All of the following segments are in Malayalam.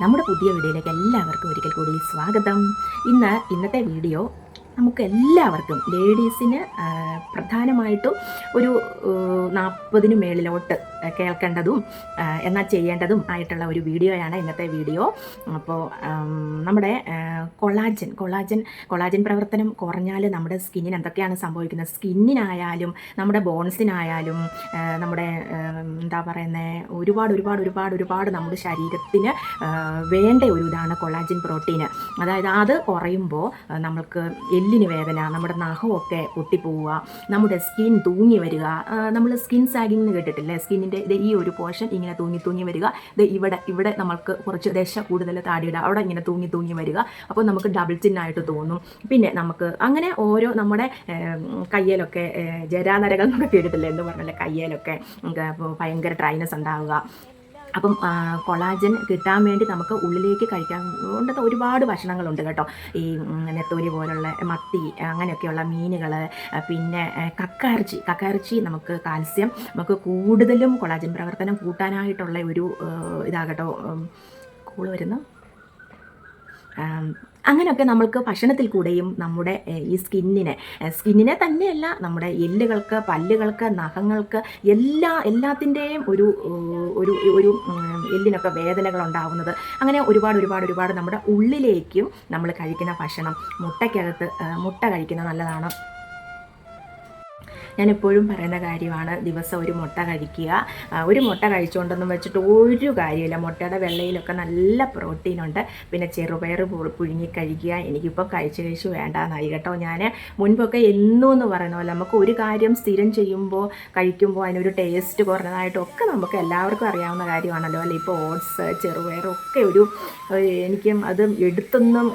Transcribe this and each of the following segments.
നമ്മുടെ പുതിയ വീഡിയോയിലേക്ക് എല്ലാവർക്കും ഒരിക്കൽ കൂടി സ്വാഗതം. ഇന്ന് ഇന്നത്തെ വീഡിയോ നമുക്ക് എല്ലാവർക്കും ലേഡീസിന് പ്രധാനമായിട്ടും ഒരു നാൽപ്പതിന് മേളിലോട്ട് കേൾക്കേണ്ടതും എന്നാൽ ചെയ്യേണ്ടതും ആയിട്ടുള്ള ഒരു വീഡിയോയാണ് ഇന്നത്തെ വീഡിയോ. അപ്പോൾ നമ്മുടെ കൊളാജൻ കൊളാജൻ കൊളാജൻ പ്രവർത്തനം കുറഞ്ഞാൽ നമ്മുടെ സ്കിന്നിന് എന്തൊക്കെയാണ് സംഭവിക്കുന്നത്? സ്കിന്നിനായാലും നമ്മുടെ ബോൺസിനായാലും നമ്മുടെ എന്താ പറയുന്നത് ഒരുപാട് ഒരുപാട് ഒരുപാട് ഒരുപാട് നമ്മുടെ ശരീരത്തിന് വേണ്ട ഒരു ഇതാണ് കൊളാജിൻ പ്രോട്ടീന് അതായത് അത് കുറയുമ്പോൾ നമ്മൾക്ക് എല്ലിന് വേദന നമ്മുടെ നഖമൊക്കെ പൊട്ടിപ്പോവുക നമ്മുടെ സ്കിൻ തൂങ്ങി വരിക നമ്മൾ സ്കിൻ സാഗിങ് എന്ന് കേട്ടിട്ടില്ലേ? സ്കിന്നിന്റെ ഈ ഒരു പോർഷൻ ഇങ്ങനെ തൂങ്ങി തൂങ്ങി വരിക. ഇത് ഇവിടെ ഇവിടെ നമ്മൾക്ക് കുറച്ച് ദശ കൂടുതൽ താടിയിടുക. അവിടെ ഇങ്ങനെ തൂങ്ങി തൂങ്ങി വരിക. അപ്പോൾ നമുക്ക് ഡബിൾ ചിന്നായിട്ട് തോന്നും. പിന്നെ നമുക്ക് അങ്ങനെ ഓരോ നമ്മുടെ കയ്യിലൊക്കെ ജരാനരകൾ എന്നൊക്കെ കേട്ടിട്ടില്ല എന്ന് പറഞ്ഞാൽ കയ്യിലൊക്കെ ഭയങ്കര ഡ്രൈനസ് ഉണ്ടാവുക. അപ്പം കൊളാജൻ കിട്ടാൻ വേണ്ടി നമുക്ക് ഉള്ളിലേക്ക് കഴിക്കാൻ കൊണ്ടത്തെ ഒരുപാട് ഭക്ഷണങ്ങളുണ്ട് കേട്ടോ. ഈ നെത്തോലി പോലുള്ള മത്തി അങ്ങനെയൊക്കെയുള്ള മീനുകൾ പിന്നെ കക്കാർച്ചി കക്കയിറച്ചി. നമുക്ക് കാൽസ്യം നമുക്ക് കൂടുതലും കൊളാജൻ പ്രവർത്തനം കൂട്ടാനായിട്ടുള്ള ഒരു ഇതാകട്ടോ കൂൾ വരുന്നു അങ്ങനെയൊക്കെ നമ്മൾക്ക് ഭക്ഷണത്തിൽ കൂടെയും നമ്മുടെ ഈ സ്കിന്നിനെ സ്കിന്നിനെ തന്നെയല്ല നമ്മുടെ എല്ലുകൾക്ക് പല്ലുകൾക്ക് നഖങ്ങൾക്ക് എല്ലാ എല്ലാത്തിന്റെയും ഒരു ഒരു ഒരു എല്ലിനൊക്കെ വേദനകൾ ഉണ്ടാകുന്നത് അങ്ങനെ ഒരുപാട് ഒരുപാട് ഒരുപാട് നമ്മുടെ ഉള്ളിലേക്കും നമ്മൾ കഴിക്കുന്ന ഭക്ഷണം മുട്ടയ്ക്കകത്ത് മുട്ട കഴിക്കുന്നത് നല്ലതാണ്. ഞാൻ എപ്പോഴും പറയുന്ന കാര്യമാണ് ദിവസം ഒരു മുട്ട കഴിക്കുക. ഒരു മുട്ട കഴിച്ചുകൊണ്ടൊന്നും വെച്ചിട്ട് ഒരു കാര്യമില്ല മുട്ടയുടെ വെള്ളയിലൊക്കെ നല്ല പ്രോട്ടീൻ ഉണ്ട്. പിന്നെ ചെറുപയർ പുഴുങ്ങി കഴിക്കുക. എനിക്കിപ്പോൾ കഴിച്ച് കഴിച്ച് വേണ്ടാന്നായി കേട്ടോ ഞാൻ മുൻപൊക്കെ എന്നും എന്ന് പറയുന്ന പോലെ നമുക്ക് ഒരു കാര്യം സ്ഥിരം ചെയ്യുമ്പോൾ കഴിക്കുമ്പോൾ അതിനൊരു ടേസ്റ്റ് കുറഞ്ഞതായിട്ടൊക്കെ നമുക്ക് എല്ലാവർക്കും അറിയാവുന്ന കാര്യമാണല്ലോ അല്ലെ? ഇപ്പോൾ ഓട്സ് ചെറുപയറൊക്കെ ഒരു എനിക്കും അത് എടുത്തൊന്നും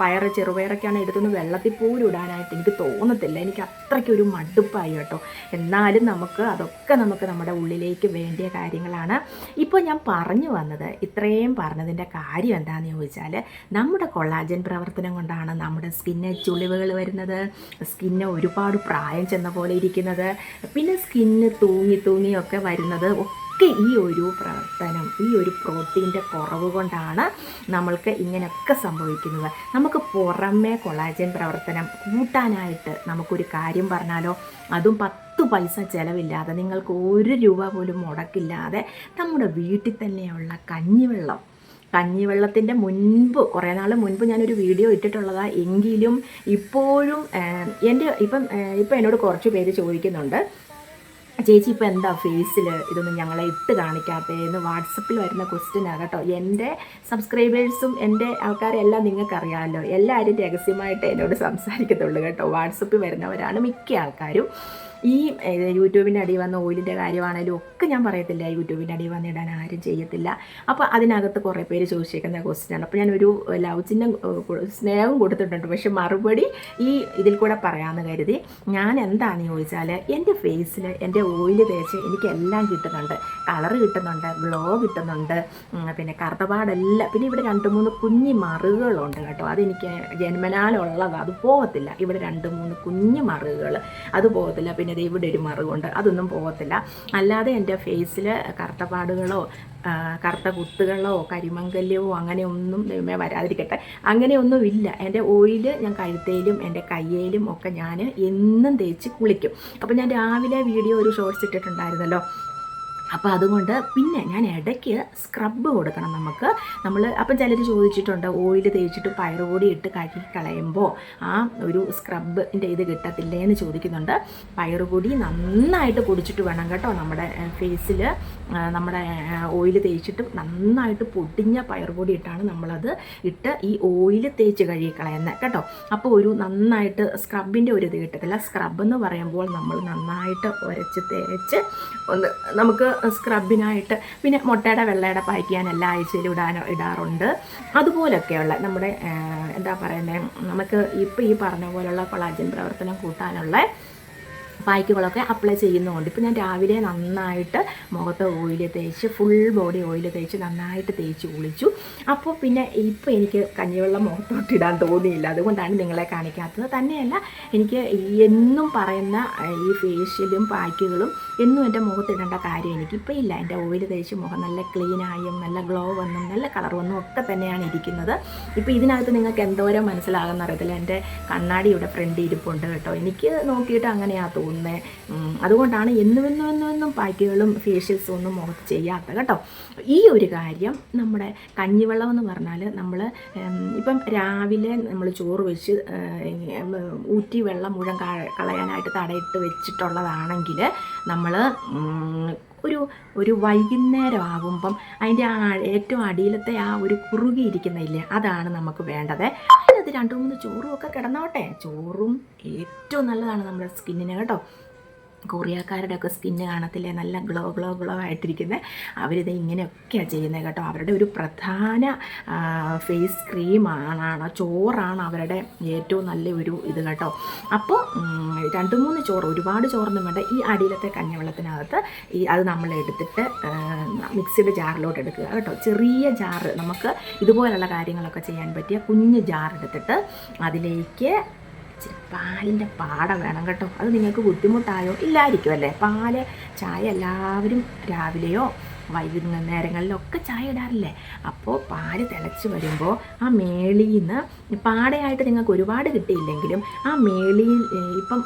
പയർ പയറ് ചെറുപയറൊക്കെയാണ് എടുത്തൊന്നും വെള്ളത്തിൽ പോലും ഇടാനായിട്ട് എനിക്ക് തോന്നത്തില്ല. എനിക്ക് അത്രയ്ക്കൊരു മടുപ്പായി കേട്ടോ. എന്നാലും നമുക്ക് അതൊക്കെ നമുക്ക് നമ്മുടെ ഉള്ളിലേക്ക് വേണ്ടിയ കാര്യങ്ങളാണ്. ഇപ്പോൾ ഞാൻ പറഞ്ഞു വന്നത് ഇത്രയും പറഞ്ഞതിന്റെ കാര്യം എന്താണെന്ന് ചോദിച്ചാൽ നമ്മുടെ കൊള്ളാജൻ പ്രവർത്തനം കൊണ്ടാണ് നമ്മുടെ സ്കിന്ന് ചുളിവുകൾ വരുന്നത് സ്കിന്ന് ഒരുപാട് പ്രായം ചെന്ന പോലെ ഇരിക്കുന്നത് പിന്നെ സ്കിന്ന് തൂങ്ങി തൂങ്ങിയൊക്കെ വരുന്നത് ഒക്കെ ഈ ഒരു പ്രവർത്തനം ഈ ഒരു പ്രോട്ടീന്റെ കുറവ് കൊണ്ടാണ് നമ്മൾക്ക് ഇങ്ങനെയൊക്കെ സംഭവിക്കുന്നത്. നമുക്ക് പുറമേ കൊളാജൻ പ്രവർത്തനം കൂട്ടാനായിട്ട് നമുക്കൊരു കാര്യം പറഞ്ഞാലോ? അതും പത്ത് പൈസ ചിലവില്ലാതെ നിങ്ങൾക്ക് ഒരു രൂപ പോലും മുടക്കില്ലാതെ നമ്മുടെ വീട്ടിൽ തന്നെയുള്ള കഞ്ഞിവെള്ളം. കഞ്ഞിവെള്ളത്തിന്റെ മുൻപ് കുറേ നാൾ മുൻപ് ഞാനൊരു വീഡിയോ ഇട്ടിട്ടുള്ളതാണ് എങ്കിലും ഇപ്പോഴും എന്റെ ഇപ്പം ഇപ്പം എന്നോട് കുറച്ച് പേര് ചോദിക്കുന്നുണ്ട്. ചേച്ചി ഇപ്പോൾ എന്താ ഫേസിൽ ഇതൊന്നും ഞങ്ങളെ ഇട്ട് കാണിക്കാത്തതെന്ന് വാട്സപ്പിൽ വരുന്ന ക്വസ്റ്റ്യനാണ് കേട്ടോ. എന്റെ സബ്സ്ക്രൈബേഴ്സും എന്റെ ആൾക്കാരെല്ലാം നിങ്ങൾക്കറിയാമല്ലോ എല്ലാവരും രഹസ്യമായിട്ട് എന്നോട് സംസാരിക്കത്തുള്ളൂ കേട്ടോ. വാട്സപ്പിൽ വരുന്നവരാണ് മിക്ക ആൾക്കാരും. ഈ യൂട്യൂബിന്റെ അടി വന്ന ഓയിലിന്റെ കാര്യമാണേലും ഒക്കെ ഞാൻ പറയത്തില്ല. യൂട്യൂബിന്റെ അടി വന്ന് ഇടാൻ ആരും ചെയ്യത്തില്ല. അപ്പോൾ അതിനകത്ത് കുറേ പേര് ചോദിച്ചേക്കുന്ന ക്വസ്റ്റ്യനാണ് അപ്പോൾ ഞാനൊരു ലവ് ചിഹ്നം സ്നേഹം കൊടുത്തിട്ടുണ്ട്. പക്ഷെ മറുപടി ഈ ഇതിൽ കൂടെ പറയാമെന്ന് കരുതി ഞാൻ എന്താണെന്ന് ചോദിച്ചാൽ എന്റെ ഫേസിൽ എന്റെ ഓയിൽ തേച്ച് എനിക്ക് എല്ലാം കിട്ടുന്നുണ്ട്. കളർ കിട്ടുന്നുണ്ട് ഗ്ലോ കിട്ടുന്നുണ്ട് പിന്നെ കറുത്തപാടെല്ലാം. പിന്നെ ഇവിടെ രണ്ട് മൂന്ന് കുഞ്ഞി മറുകളുണ്ട് കേട്ടോ. അതെനിക്ക് ജന്മനാലുള്ളതാണ് അത് പോകത്തില്ല ഇവിടെ രണ്ട് മൂന്ന് കുഞ്ഞു മറുകൾ. അത് പോകത്തില്ല പിന്നെ ദേ ഇവിടെ ഒരു മറുകൊണ്ട് അതൊന്നും പോകത്തില്ല. അല്ലാതെ എന്റെ ഫേസിൽ കറുത്തപാടുകളോ കറുത്ത കുത്തുകളോ കരിമങ്കല്യമോ അങ്ങനെയൊന്നും ദൈവമേ വരാതിരിക്കട്ടെ. അങ്ങനെയൊന്നും ഇല്ല എന്റെ ഓയിൽ ഞാൻ കഴുത്തേലും എന്റെ കയ്യേലും ഒക്കെ ഞാൻ എന്നും തേച്ച് കുളിക്കും. അപ്പോൾ ഞാൻ രാവിലെ വീഡിയോ ഒരു ഷോർട്സ് ഇട്ടിട്ടുണ്ടായിരുന്നല്ലോ. അപ്പോൾ അതുകൊണ്ട് പിന്നെ ഞാൻ ഇടയ്ക്ക് സ്ക്രബ്ബ് കൊടുക്കണം നമുക്ക്. നമ്മൾ അപ്പം ചിലർ ചോദിച്ചിട്ടുണ്ട് ഓയിൽ തേച്ചിട്ട് പയറുപൊടി ഇട്ട് കഴുകി കളയുമ്പോൾ ആ ഒരു സ്ക്രബിന്റെ ഇത് കിട്ടത്തില്ലേ എന്ന് ചോദിക്കുന്നുണ്ട്. പയറുപൊടി നന്നായിട്ട് പൊടിച്ചിട്ട് വേണം കേട്ടോ നമ്മുടെ ഫേസിൽ നമ്മുടെ ഓയിൽ തേച്ചിട്ട് നന്നായിട്ട് പൊടിഞ്ഞ പയറുപൊടി ഇട്ടാണ് നമ്മളത് ഇട്ട് ഈ ഓയിൽ തേച്ച് കഴുകി കളയുന്നത് കേട്ടോ. അപ്പോൾ ഒരു നന്നായിട്ട് സ്ക്രബിന്റെ ഒരു ഇത് കിട്ടത്തില്ല. സ്ക്രബ് എന്ന് പറയുമ്പോൾ നമ്മൾ നന്നായിട്ട് ഉരച്ച് തേച്ച് ഒന്ന് നമുക്ക് സ്ക്രബിനായിട്ട് പിന്നെ മുട്ടയുടെ വെള്ളയുടെ പായ്ക്കാൻ എല്ലാ ആഴ്ചയിലും ഇടാൻ ഇടാറുണ്ട്. അതുപോലൊക്കെയുള്ള നമ്മുടെ എന്താ പറയുന്നത് നമുക്ക് ഇപ്പോൾ ഈ പറഞ്ഞ പോലുള്ള കൊളാജിൻ പ്രവർത്തനം കൂട്ടാനുള്ള പായ്ക്കുകളൊക്കെ അപ്ലൈ ചെയ്യുന്നുണ്ട്. ഇപ്പോൾ ഞാൻ രാവിലെ നന്നായിട്ട് മുഖത്ത് ഓയിൽ തേച്ച് ഫുൾ ബോഡി ഓയിൽ തേച്ച് നന്നായിട്ട് തേച്ച് കുളിച്ചു. അപ്പോൾ പിന്നെ ഇപ്പോൾ എനിക്ക് കഞ്ഞിവെള്ളം മുഖത്തോട്ടിടാൻ തോന്നിയില്ല. അതുകൊണ്ടാണ് നിങ്ങളെ കാണിക്കാത്തത്. തന്നെയല്ല എനിക്ക് എന്നും പറയുന്ന ഈ ഫേഷ്യലും പായ്ക്കുകളും എന്നും എന്റെ മുഖത്തിടേണ്ട കാര്യം എനിക്കിപ്പോൾ ഇല്ല. എന്റെ ഓയിൽ തേച്ച് മുഖം നല്ല ക്ലീനായും നല്ല ഗ്ലോ വന്നും നല്ല കളർ വന്നും ഒക്കെ തന്നെയാണ് ഇരിക്കുന്നത്. ഇപ്പോൾ ഇതിനകത്ത് നിങ്ങൾക്ക് എന്തോരം മനസ്സിലാകുന്ന അറിയത്തില്ല എന്റെ കണ്ണാടി ഫ്രണ്ട് ഇരിപ്പുണ്ട് കേട്ടോ. എനിക്ക് നോക്കിയിട്ട് അങ്ങനെയാണ് തോന്നുന്നത്. ഉം, അതുകൊണ്ടാണ് എന്നും എന്നും എന്നും എന്നും പാക്കുകളും ഫേഷ്യൽസും ഒന്നും മുഖത്ത് ചെയ്യാത്ത കേട്ടോ. ഈ ഒരു കാര്യം നമ്മുടെ കഞ്ഞിവെള്ളം എന്ന് പറഞ്ഞാൽ നമ്മൾ ഇപ്പം രാവിലെ നമ്മൾ ചോറ് വെച്ച് ഊറ്റി വെള്ളം മുഴുവൻ കളയാനായിട്ട് തടയിട്ട് വെച്ചിട്ടുള്ളതാണെങ്കിൽ നമ്മൾ ഒരു ഒരു വൈകുന്നേരം ആകുമ്പം അതിന്റെ ആ ഏറ്റവും അടിയിലത്തെ ആ ഒരു കുറുകി ഇരിക്കുന്നില്ലേ അതാണ് നമുക്ക് വേണ്ടത്. അതിനകത്ത് രണ്ട് മൂന്ന് ചോറും ഒക്കെ കിടന്നോട്ടെ. ചോറും ഏറ്റവും നല്ലതാണ് നമ്മുടെ സ്കിന്നിന് കേട്ടോ. കൊറിയക്കാരുടെ ഒക്കെ സ്കിന്ന് കാണത്തില്ലേ? നല്ല ഗ്ലോ ഗ്ലോ ഗ്ലോ ആയിട്ടിരിക്കുന്നത് അവരിത് ഇങ്ങനെയൊക്കെയാണ് ചെയ്യുന്നത് കേട്ടോ. അവരുടെ ഒരു പ്രധാന ഫേസ് ക്രീമാണ് ചോറാണ് അവരുടെ ഏറ്റവും നല്ല ഒരു ഇത് കേട്ടോ. അപ്പോൾ രണ്ട് മൂന്ന് ചോറ് ഒരുപാട് ചോറൊന്നും വേണ്ട. ഈ അടിയിലത്തെ കഞ്ഞവെള്ളത്തിനകത്ത് ഈ അത് നമ്മൾ എടുത്തിട്ട് മിക്സിയുടെ ജാറിലോട്ട് എടുക്കുക കേട്ടോ. ചെറിയ ജാറ് നമുക്ക് ഇതുപോലുള്ള കാര്യങ്ങളൊക്കെ ചെയ്യാൻ പറ്റിയ കുഞ്ഞ് ജാർ എടുത്തിട്ട് അതിലേക്ക് ഇച്ചിരി പാലിന്റെ പാട വേണം കേട്ടോ. അത് നിങ്ങൾക്ക് ബുദ്ധിമുട്ടായോ? ഇല്ലായിരിക്കുമല്ലേ പാൽ ചായ എല്ലാവരും രാവിലെയോ വൈകുന്നേരങ്ങളിലൊക്കെ ചായ ഇടാറില്ലേ? അപ്പോൾ പാൽ തിളച്ച് വരുമ്പോൾ ആ മേളിയിൽ നിന്ന് പാടയായിട്ട് നിങ്ങൾക്ക് ഒരുപാട് കിട്ടിയില്ലെങ്കിലും ആ മേളിയിൽ ഇപ്പം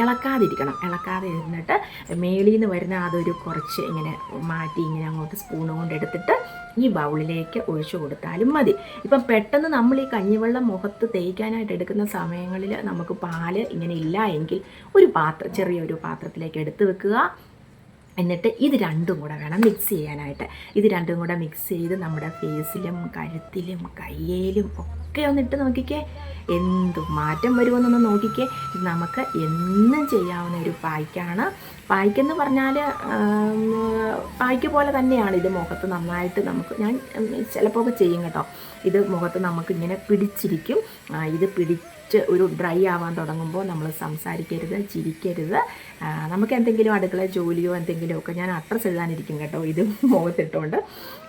ഇളക്കാതിരിക്കണം. ഇളക്കാതെ ഇരുന്നിട്ട് മേളിയിൽ നിന്ന് വരുന്ന അതൊരു കുറച്ച് ഇങ്ങനെ മാറ്റി ഇങ്ങനെ അങ്ങോട്ട് സ്പൂൺ കൊണ്ട് എടുത്തിട്ട് ഈ ബൗളിലേക്ക് ഒഴിച്ചു കൊടുത്താലും മതി. ഇപ്പം പെട്ടെന്ന് നമ്മൾ ഈ കഞ്ഞിവെള്ളം മുഖത്ത് തേയ്ക്കാനായിട്ട് എടുക്കുന്ന സമയങ്ങളിൽ നമുക്ക് പാൽ ഇങ്ങനെ ഇല്ല എങ്കിൽ ഒരു പാത്രം ചെറിയൊരു പാത്രത്തിലേക്ക് എടുത്ത് വെക്കുക. എന്നിട്ട് ഇത് രണ്ടും കൂടെ വേണം മിക്സ് ചെയ്യാനായിട്ട്. ഇത് രണ്ടും കൂടെ മിക്സ് ചെയ്ത് നമ്മുടെ ഫേസിലും കഴുത്തിലും കയ്യിലും ഒക്കെ ഒന്നിട്ട് നോക്കിക്കേ. എന്ത് മാറ്റം വരുമെന്നൊന്ന് നോക്കിക്കേ. ഇത് നമുക്ക് എന്നും ചെയ്യാവുന്ന ഒരു പായ്ക്കാണ്. പായ്ക്കെന്ന് പറഞ്ഞാൽ പായ്ക്ക് പോലെ തന്നെയാണ് ഇത് മുഖത്ത് നന്നായിട്ട് നമുക്ക് ഞാൻ ചിലപ്പോൾ ഒക്കെ ചെയ്യും കേട്ടോ. ഇത് മുഖത്ത് നമുക്ക് ഇങ്ങനെ പിടിച്ചിരിക്കും. ഇത് ഇത് പിടിച്ച് ഒരു ഡ്രൈ ആവാൻ തുടങ്ങുമ്പോൾ നമ്മൾ സംസാരിക്കരുത് ചിരിക്കരുത്. നമുക്ക് എന്തെങ്കിലും അടുക്കള ജോലിയോ എന്തെങ്കിലുമൊക്കെ ഞാൻ അഡ്രസ്സ് എഴുതാനിരിക്കും കേട്ടോ ഇത് മുഖത്തിട്ടുകൊണ്ട്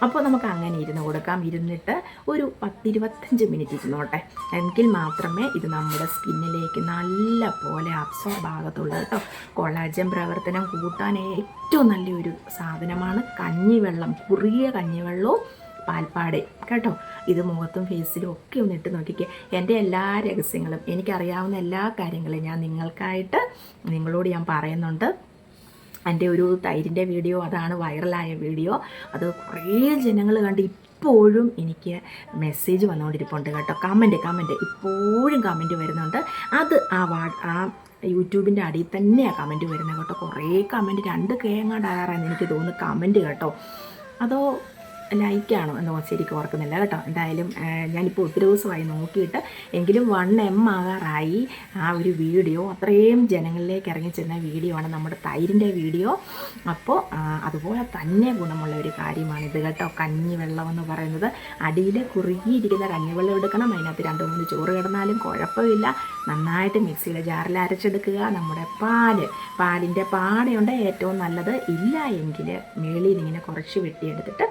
അപ്പോൾ നമുക്ക് അങ്ങനെ ഇരുന്ന് കൊടുക്കാം. ഇരുന്നിട്ട് ഒരു പത്തിരുപത്തഞ്ച് മിനിറ്റ് ഇരുന്നോട്ടെ. എങ്കിൽ മാത്രമേ ഇത് നമ്മുടെ സ്കിന്നിലേക്ക് നല്ല പോലെ അബ്സോർബ് ആകത്തുള്ളൂ കേട്ടോ. കൊളാജൻ പ്രവർത്തനം കൂട്ടാൻ ഏറ്റവും നല്ലൊരു സാധനമാണ് കഞ്ഞിവെള്ളം കുറിയ കഞ്ഞിവെള്ളവും പാൽപ്പാടയും കേട്ടോ? ഇത് മുഖത്തും ഫേസിലും ഒക്കെ ഒന്ന് ഇട്ട് നോക്കിക്കേ. എന്റെ എല്ലാ രഹസ്യങ്ങളും എനിക്കറിയാവുന്ന എല്ലാ കാര്യങ്ങളും ഞാൻ നിങ്ങൾക്കായിട്ട് നിങ്ങളോട് ഞാൻ പറയുന്നുണ്ട്. എന്റെ ഒരു തൈരിന്റെ വീഡിയോ അതാണ് വൈറലായ വീഡിയോ. അത് കുറേ ജനങ്ങൾ കണ്ട് ഇപ്പോഴും എനിക്ക് മെസ്സേജ് വന്നുകൊണ്ടിരിപ്പുണ്ട് കേട്ടോ. കമന്റ് കമന്റ് ഇപ്പോഴും കമന്റ് വരുന്നുണ്ട്. അത് ആ വാ ആ യൂട്യൂബിന്റെ അടിയിൽ തന്നെയാണ് കമന്റ് വരുന്നത് കേട്ടോ. കുറേ കമന്റ് രണ്ട് കെ എങ്ങാണ്ടാകാറാന്ന് എനിക്ക് തോന്നുന്നു കമന്റ് കേട്ടോ. അതോ ലൈക്കാണോ എന്നോ ശരിക്കും ഓർക്കുന്നില്ല കേട്ടോ. എന്തായാലും ഞാനിപ്പോൾ ഒത്തിരി ദിവസമായി നോക്കിയിട്ട് എങ്കിലും വൺ എം ആകാറായി ആ ഒരു വീഡിയോ. അത്രയും ജനങ്ങളിലേക്ക് ഇറങ്ങി ചെന്ന വീഡിയോ ആണ് നമ്മുടെ തൈരിന്റെ വീഡിയോ. അപ്പോൾ അതുപോലെ തന്നെ ഗുണമുള്ള ഒരു കാര്യമാണിത് കേട്ടോ. കഞ്ഞിവെള്ളം എന്ന് പറയുന്നത് അടിയിൽ കുറുകിയിരിക്കുന്ന കഞ്ഞിവെള്ളം എടുക്കണം. അതിനകത്ത് രണ്ട് മൂന്ന് ചോറ് കിടന്നാലും കുഴപ്പമില്ല. നന്നായിട്ട് മിക്സിയുടെ ജാറിൽ അരച്ചെടുക്കുക. നമ്മുടെ പാൽ പാലിന്റെ പാടയുണ്ട് ഏറ്റവും നല്ലത്. ഇല്ല എങ്കിൽ മേളിയിൽ ഇങ്ങനെ കുറച്ച് വെട്ടിയെടുത്തിട്ട്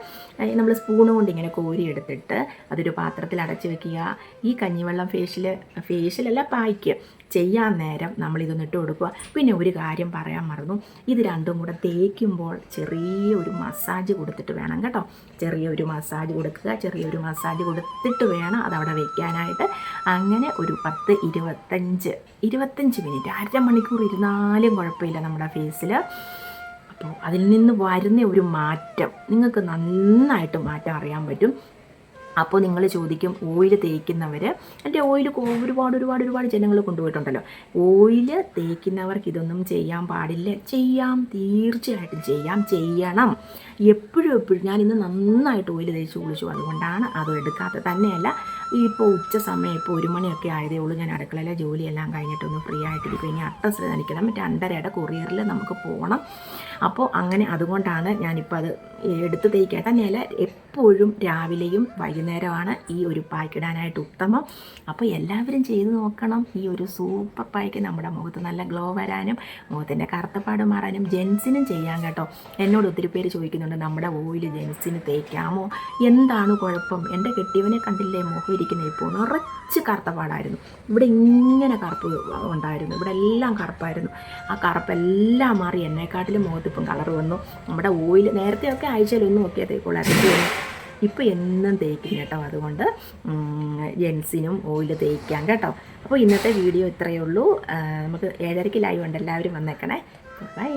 നമ്മൾ സ്പൂൺ കൊണ്ട് ഇങ്ങനെ കോരി എടുത്തിട്ട് അതൊരു പാത്രത്തിൽ അടച്ചു വെക്കുക. ഈ കഞ്ഞിവെള്ളം ഫേഷ്യൽ ഫേഷ്യലല്ല പായ്ക്ക്. ചെയ്യാൻ നേരം നമ്മൾ ഇതൊന്ന് ഇട്ട് കൊടുക്കുക. പിന്നെ ഒരു കാര്യം പറയാൻ മറന്നു. ഇത് രണ്ടും കൂടെ തേക്കുമ്പോൾ ചെറിയ ഒരു മസാജ് കൊടുത്തിട്ട് വേണം കേട്ടോ. ചെറിയൊരു മസാജ് കൊടുക്കുക. ചെറിയൊരു മസാജ് കൊടുത്തിട്ട് വേണം അതവിടെ വെക്കാനായിട്ട്. അങ്ങനെ ഒരു പത്ത് ഇരുപത്തഞ്ച് ഇരുപത്തഞ്ച് മിനിറ്റ് അര മണിക്കൂർ ഇരുന്നാലും കുഴപ്പമില്ല നമ്മുടെ ഫേസിൽ അതിൽ നിന്ന് വരുന്ന ഒരു മാറ്റം. നിങ്ങൾക്ക് നന്നായിട്ട് മാറ്റം അറിയാൻ പറ്റും. അപ്പോൾ നിങ്ങൾ ചോദിക്കും ഓയിൽ തേക്കുന്നവർ എന്റെ ഓയിൽ ഒരുപാട് ഒരുപാട് ഒരുപാട് ജനങ്ങൾ കൊണ്ടുപോയിട്ടുണ്ടല്ലോ. ഓയിൽ തേക്കുന്നവർക്ക് ഇതൊന്നും ചെയ്യാൻ പാടില്ല. ചെയ്യാം തീർച്ചയായിട്ടും ചെയ്യാം ചെയ്യണം. എപ്പോഴും എപ്പോഴും. ഞാൻ ഇന്ന് നന്നായിട്ട് ഓയിൽ തേച്ച് കുളിച്ചു. അതുകൊണ്ടാണ് അത് എടുക്കാത്തത്. തന്നെയല്ല ഇപ്പോൾ ഉച്ച സമയം ഇപ്പോൾ ഒരു മണിയൊക്കെ ആയതേ ഉള്ളൂ. ഞാൻ അടുക്കളയിലെ ജോലിയെല്ലാം കഴിഞ്ഞിട്ടൊന്ന് ഫ്രീ ആയിട്ടിരിക്കും. ഇനി അഡ്രസ്സ് എനിക്കണം രണ്ടരയുടെ കൊറിയറിൽ നമുക്ക് പോകണം അപ്പോൾ അങ്ങനെ അതുകൊണ്ടാണ് ഞാനിപ്പോൾ അത് എടുത്ത് തേക്കാൻ തന്നെയല്ല എപ്പോഴും രാവിലെയും വൈകുന്നേരമാണ് ഈ ഒരു പായ്ക്കിടാനായിട്ട് ഉത്തമം. അപ്പോൾ എല്ലാവരും ചെയ്ത് നോക്കണം. ഈ ഒരു സൂപ്പർ പായ്ക്ക് നമ്മുടെ മുഖത്ത് നല്ല ഗ്ലോ വരാനും മുഖത്തിന്റെ കറുത്തപ്പാട് മാറാനും ജെൻസിനും ചെയ്യാൻ കേട്ടോ. എന്നോട് ഒത്തിരി പേര് ചോദിക്കുന്നുണ്ട് നമ്മുടെ ഓയിൽ ജെൻസിന് തേക്കാമോ? എന്താണ് കുഴപ്പം? എന്റെ കെട്ടിയവനെ കണ്ടില്ലേ മുഖം ഇരിക്കുന്ന ഇപ്പോൾ നിറച്ച് കറുത്തപ്പാടായിരുന്നു ഇവിടെ ഇങ്ങനെ കറുപ്പ് ഉണ്ടായിരുന്നു. ഇവിടെ എല്ലാം കറുപ്പായിരുന്നു. ആ കറുപ്പെല്ലാം മാറി എന്നെക്കാട്ടിലും മുഖത്ത് ഇപ്പം കളർ വന്നു. നമ്മുടെ ഓയിൽ നേരത്തെയൊക്കെ ആഴ്ചയിൽ ഒന്നും ഒക്കെ തേക്കുള്ളായിരുന്നു. ഇപ്പോൾ എന്നും തേക്കും കേട്ടോ. അതുകൊണ്ട് ജെൻസിനും ഓയിൽ തേക്കാം കേട്ടോ. അപ്പോൾ ഇന്നത്തെ വീഡിയോ ഇത്രയേ ഉള്ളൂ. നമുക്ക് ഏഴരയ്ക്ക് ലൈവ് ഉണ്ട്. എല്ലാവരും വന്നേക്കണേ. ബൈ